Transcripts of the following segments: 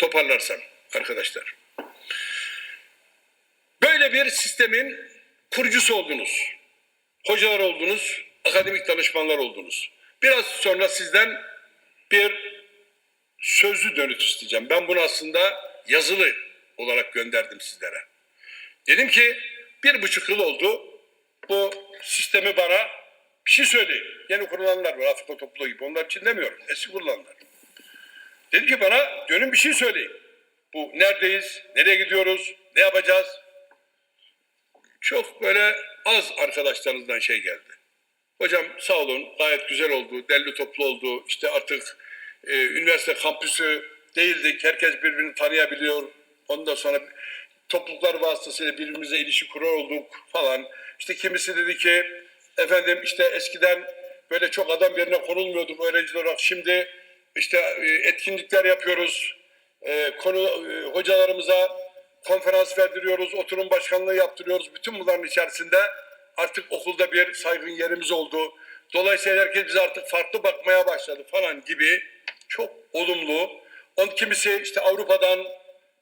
toparlarsam arkadaşlar. Böyle bir sistemin kurucusu oldunuz. Hocalar oldunuz, akademik danışmanlar oldunuz. Biraz sonra sizden bir sözlü dönüt isteyeceğim. Ben bunu aslında yazılı olarak gönderdim sizlere. Dedim ki bir buçuk yıl oldu bu sistemi bana bir şey söyleyin. Yeni kurulanlar var Afrika topluluğu gibi onlar için demiyorum eski kurulanlar. Dedi ki bana dönün bir şey söyleyin. Bu neredeyiz, nereye gidiyoruz, ne yapacağız? Çok böyle az arkadaşlarınızdan şey geldi. Hocam sağ olun gayet güzel oldu, derli toplu oldu. İşte artık e, üniversite kampüsü değildik. Herkes birbirini tanıyabiliyor. Ondan sonra topluluklar vasıtasıyla birbirimize ilişki kurar olduk falan. İşte kimisi dedi ki efendim işte eskiden böyle çok adam yerine konulmuyorduk öğrenciler olarak. Şimdi işte e, etkinlikler yapıyoruz. E, konu e, hocalarımıza konferans verdiriyoruz, oturum başkanlığı yaptırıyoruz. Bütün bunların içerisinde artık okulda bir saygın yerimiz oldu. Dolayısıyla herkes bize artık farklı bakmaya başladı falan gibi çok olumlu. On kimisi işte Avrupa'dan,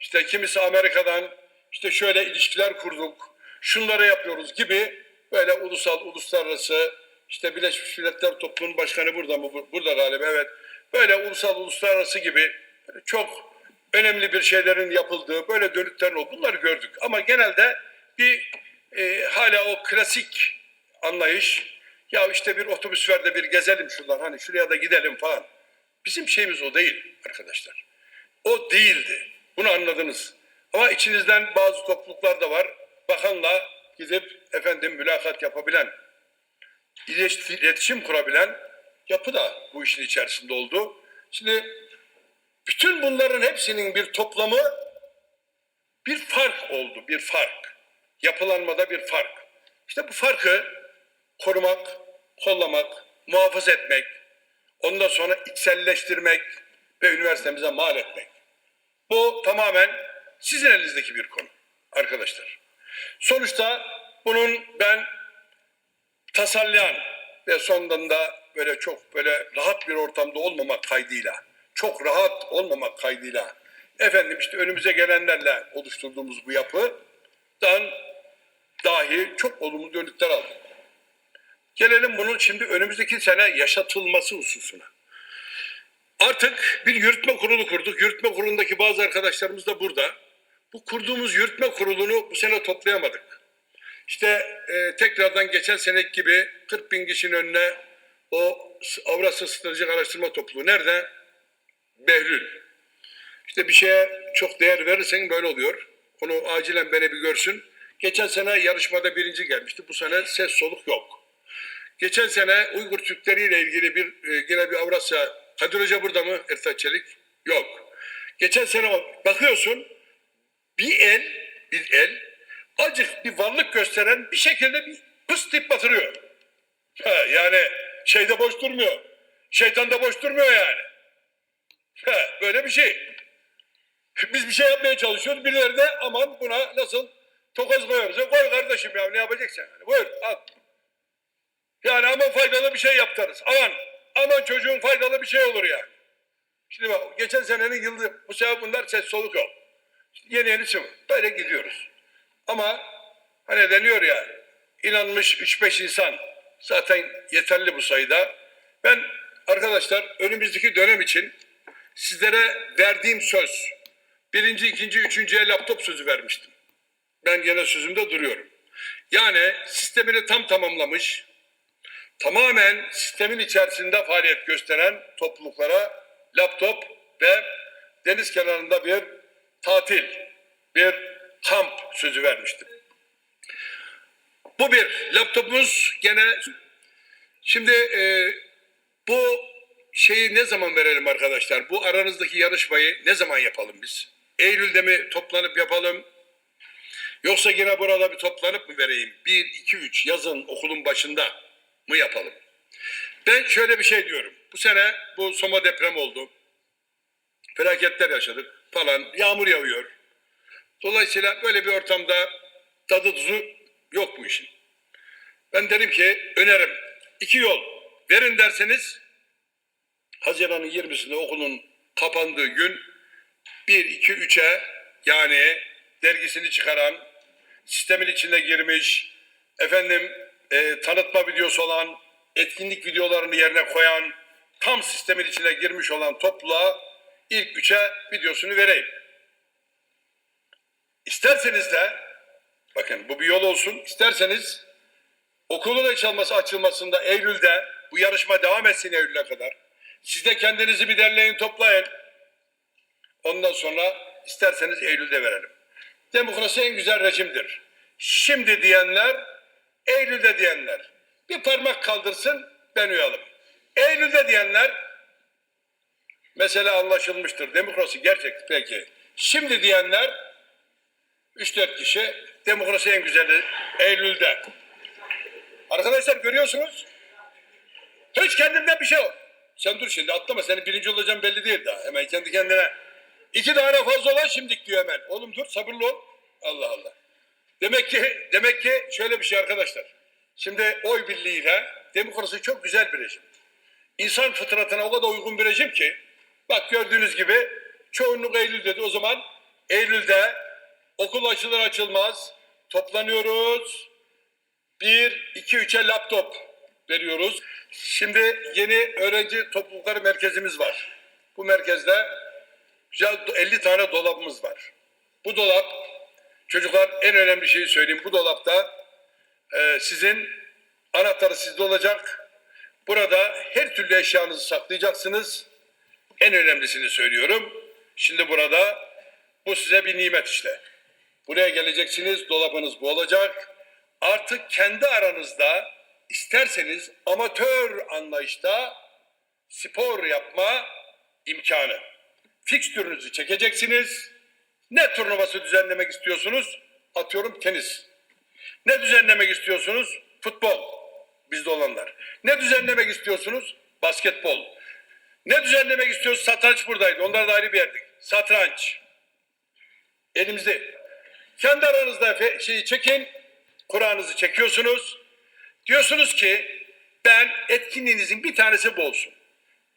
işte kimisi Amerika'dan işte şöyle ilişkiler kurduk. Şunları yapıyoruz gibi böyle ulusal, uluslararası işte Birleşmiş Milletler Topluluğu'nun başkanı burada mı? Burada galiba evet. Böyle ulusal, uluslararası gibi çok önemli bir şeylerin yapıldığı böyle dönüklerin oldu. Bunları gördük. Ama genelde bir e, hala o klasik anlayış ya işte bir otobüs ver de bir gezelim şuradan hani şuraya da gidelim falan. Bizim şeyimiz o değil arkadaşlar. O değildi. Bunu anladınız. Ama içinizden bazı topluluklar da var. Bakanla gidip efendim mülakat yapabilen, iletişim kurabilen yapı da bu işin içerisinde oldu. Şimdi bütün bunların hepsinin bir toplamı bir fark oldu, bir fark. Yapılanmada bir fark. İşte bu farkı korumak, kollamak, muhafaza etmek, ondan sonra içselleştirmek ve üniversitemize mal etmek. Bu tamamen sizin elinizdeki bir konu arkadaşlar. Sonuçta bunun ben tasallayan ve sonunda da böyle çok böyle rahat bir ortamda olmamak kaydıyla, çok rahat olmamak kaydıyla efendim işte önümüze gelenlerle oluşturduğumuz bu yapıdan dahi çok olumlu dönütler aldık. Gelelim bunun şimdi önümüzdeki sene yaşatılması hususuna. Artık bir yürütme kurulu kurduk. Yürütme kurulundaki bazı arkadaşlarımız da burada. Bu kurduğumuz yürütme kurulunu bu sene toplayamadık. İşte e, tekrardan geçen senek gibi 40 bin kişinin önüne o Avrasya Stratejik Araştırma Topluluğu nerede? Behlül. İşte bir şeye çok değer verirsen böyle oluyor. Onu acilen beni bir görsün. Geçen sene yarışmada birinci gelmişti. Bu sene ses soluk yok. Geçen sene Uygur Türkleri ile ilgili bir e, yine bir Avrasya Kadir Hoca burada mı? Ertaç Çelik? Yok. Geçen sene bakıyorsun bir el, bir el acık bir varlık gösteren bir şekilde bir pıs batırıyor. Ha, yani şeyde boş durmuyor. Şeytan da boş durmuyor yani. Ha, böyle bir şey. Biz bir şey yapmaya çalışıyoruz. Birileri de aman buna nasıl tokoz koyuyoruz. Koy kardeşim ya ne yapacaksın? Yani? Buyur al. Yani aman faydalı bir şey yaptınız. Aman, aman çocuğun faydalı bir şey olur yani. Şimdi bak geçen senenin yılı bu sefer bunlar ses soluk yok. Yeni yeni çıkıyor. Böyle gidiyoruz. Ama hani deniyor ya inanmış 3-5 insan zaten yeterli bu sayıda. Ben arkadaşlar önümüzdeki dönem için sizlere verdiğim söz birinci, ikinci, üçüncüye laptop sözü vermiştim. Ben gene sözümde duruyorum. Yani sistemini tam tamamlamış, tamamen sistemin içerisinde faaliyet gösteren topluluklara laptop ve deniz kenarında bir tatil, bir kamp sözü vermiştim. Bu bir. Laptopumuz gene şimdi e, bu şeyi ne zaman verelim arkadaşlar? Bu aranızdaki yarışmayı ne zaman yapalım biz? Eylül'de mi toplanıp yapalım? Yoksa yine burada bir toplanıp mı vereyim? Bir, iki, üç yazın okulun başında mı yapalım? Ben şöyle bir şey diyorum. Bu sene bu Soma deprem oldu. Felaketler yaşadık falan. Yağmur yağıyor. Dolayısıyla böyle bir ortamda tadı tuzu yok bu işin. Ben derim ki önerim iki yol verin derseniz Haziran'ın 20'sinde okulun kapandığı gün 1, 2, 3'e yani dergisini çıkaran, sistemin içine girmiş, efendim e, tanıtma videosu olan, etkinlik videolarını yerine koyan, tam sistemin içine girmiş olan topluluğa ilk üçe videosunu vereyim. İsterseniz de, bakın bu bir yol olsun, isterseniz okulun açılması açılmasında Eylül'de bu yarışma devam etsin Eylül'e kadar. Siz de kendinizi bir derleyin toplayın. Ondan sonra isterseniz Eylül'de verelim. Demokrasi en güzel rejimdir. Şimdi diyenler, Eylül'de diyenler. Bir parmak kaldırsın ben uyalım. Eylül'de diyenler mesele anlaşılmıştır. Demokrasi gerçek peki. Şimdi diyenler 3-4 kişi demokrasi en güzeli Eylül'de. Arkadaşlar görüyorsunuz. Hiç kendimden bir şey yok. Sen dur şimdi atlama senin birinci olacağın belli değil daha. Hemen kendi kendine. İki tane fazla olan şimdik diyor hemen. Oğlum dur sabırlı ol. Allah Allah. Demek ki demek ki şöyle bir şey arkadaşlar. Şimdi oy birliğiyle demokrasi çok güzel bir rejim. İnsan fıtratına o kadar uygun bir rejim ki bak gördüğünüz gibi çoğunluk Eylül dedi. O zaman Eylül'de okul açılır açılmaz toplanıyoruz. Bir, iki, üçe laptop veriyoruz. Şimdi yeni öğrenci toplulukları merkezimiz var. Bu merkezde güzel 50 tane dolabımız var. Bu dolap, çocuklar en önemli şeyi söyleyeyim. Bu dolapta e, sizin anahtarı sizde olacak. Burada her türlü eşyanızı saklayacaksınız. En önemlisini söylüyorum. Şimdi burada bu size bir nimet işte. Buraya geleceksiniz, dolabınız bu olacak. Artık kendi aranızda isterseniz amatör anlayışta spor yapma imkanı. Fikstürünüzü çekeceksiniz. Ne turnuvası düzenlemek istiyorsunuz? Atıyorum tenis. Ne düzenlemek istiyorsunuz? Futbol. Bizde olanlar. Ne düzenlemek istiyorsunuz? Basketbol. Ne düzenlemek istiyorsunuz? Satranç buradaydı. Onlar da ayrı bir yerdik. Satranç. Elimizde. Kendi aranızda şeyi çekin. Kur'an'ınızı çekiyorsunuz. Diyorsunuz ki ben etkinliğinizin bir tanesi bu olsun.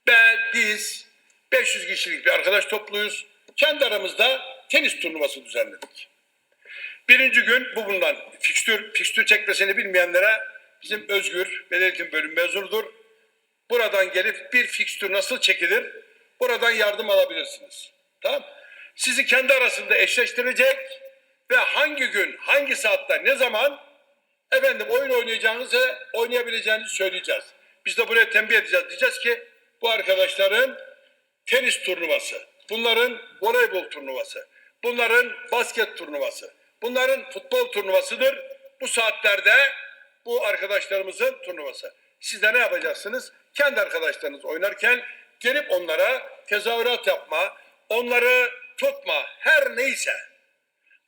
Ben, biz 500 kişilik bir arkadaş topluyuz. Kendi aramızda tenis turnuvası düzenledik. Birinci gün bu bundan. Fikstür, fikstür çekmesini bilmeyenlere bizim Özgür, eğitim bölüm mezunudur. Buradan gelip bir fikstür nasıl çekilir? Buradan yardım alabilirsiniz. Tamam Sizi kendi arasında eşleştirecek ve hangi gün, hangi saatte, ne zaman efendim oyun oynayacağınızı, oynayabileceğinizi söyleyeceğiz. Biz de buraya tembih edeceğiz. Diyeceğiz ki bu arkadaşların tenis turnuvası, bunların voleybol turnuvası, bunların basket turnuvası, bunların futbol turnuvasıdır. Bu saatlerde bu arkadaşlarımızın turnuvası. Siz de ne yapacaksınız? Kendi arkadaşlarınız oynarken gelip onlara tezahürat yapma, onları tutma, her neyse.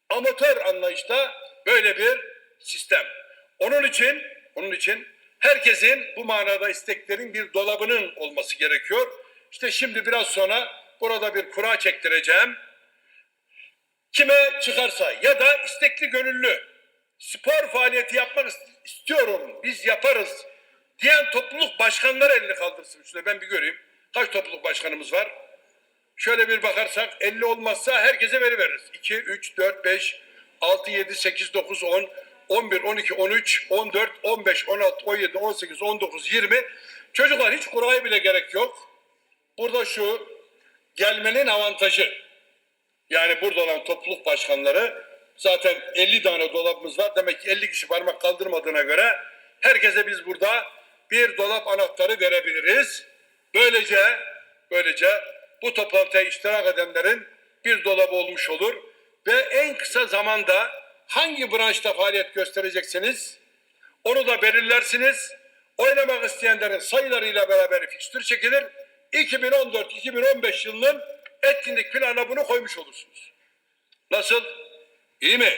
Amatör anlayışta böyle bir sistem. Onun için, onun için herkesin bu manada isteklerin bir dolabının olması gerekiyor. İşte şimdi biraz sonra burada bir kura çektireceğim. Kime çıkarsa ya da istekli gönüllü spor faaliyeti yapmak ist- istiyorum, biz yaparız diyen topluluk başkanları elini kaldırsın. Şöyle ben bir göreyim. Kaç topluluk başkanımız var? Şöyle bir bakarsak 50 olmazsa herkese veri veririz. 2, 3, 4, 5, 6, 7, 8, 9, 10, 11, 12, 13, 14, 15, 16, 17, 18, 19, 20. Çocuklar hiç kuraya bile gerek yok. Burada şu gelmenin avantajı. Yani burada olan topluluk başkanları zaten 50 tane dolabımız var. Demek ki 50 kişi parmak kaldırmadığına göre herkese biz burada bir dolap anahtarı verebiliriz. Böylece böylece bu toplantıya iştirak edenlerin bir dolabı olmuş olur ve en kısa zamanda hangi branşta faaliyet göstereceksiniz onu da belirlersiniz. Oynamak isteyenlerin sayılarıyla beraber fikstür çekilir. 2014-2015 yılının etkinlik planına bunu koymuş olursunuz. Nasıl? İyi mi?